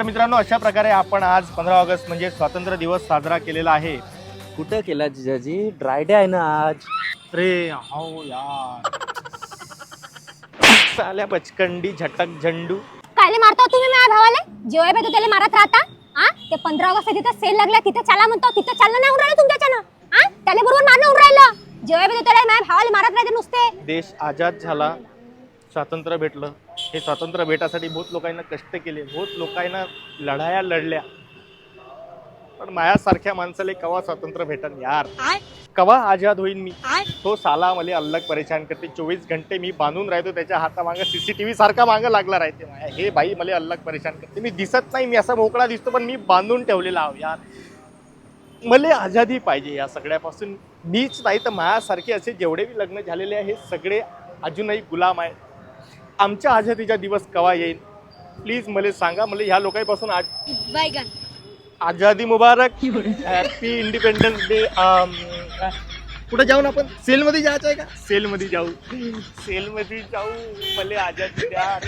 तर मित्रांनो अशा प्रकारे आपण आज पंधरा ऑगस्ट म्हणजे स्वातंत्र्य दिवस साजरा केलेला आहे. कुठं केला जिजाजी? ड्रायडे आहे ना आज. रे हो यार. साल्या बचकंडी झटक झंडू. कायले मारतो तुम्ही माझ्या भावाले? जेव्हा भेटतो त्याला मारत राहता? हा ते पंधरा ऑगस्ट तिथं सेल लागला तिथे चला म्हणतो तिथं चाललं नाही राहिलं तुमच्याच्यानं. हा त्याला बरोबर मारणं राहिलं. जेव्हा भेटतो त्याला माझ्या भावाला मारत राहते नुसते. देश आजाद झाला. स्वातंत्र्य भेटलं. हे स्वातंत्र्य भेटासाठी बहुत लोकांना कष्ट केले. बहुत लोकांना लढाया लढल्या. पण मायासारख्या माणसाला कवा स्वातंत्र्य भेटन यार? कवा आजाद होईन मी? तो साला मला अल्लग परेशान करते. चोवीस घंटे मी बांधून राहतो त्याच्या हातामागं सीसीटीव्ही सारखा मागं लागला राहते माया. हे बाई मला अल्लग परेशान करते. मी दिसत नाही मी असा मोकळा दिसतो पण मी बांधून ठेवलेला आहो यार. मला आझादी पाहिजे या सगळ्यापासून. मीच नाही तर मायासारखे असे जेवढे बी लग्न झालेले आहे हे सगळे अजूनही गुलाम आहेत. आमच्या आझादीचा दिवस कवा येईल? प्लीज मला सांगा. मला ह्या लोकांपासून आज बैगन आझादी मुबारक. हॅपी इंडिपेंडन्स डे कुठं जाऊन आपण? सेलमध्ये जायचं आहे का? सेलमध्ये जाऊ. सेलमध्ये जाऊ. मला आझादी द्या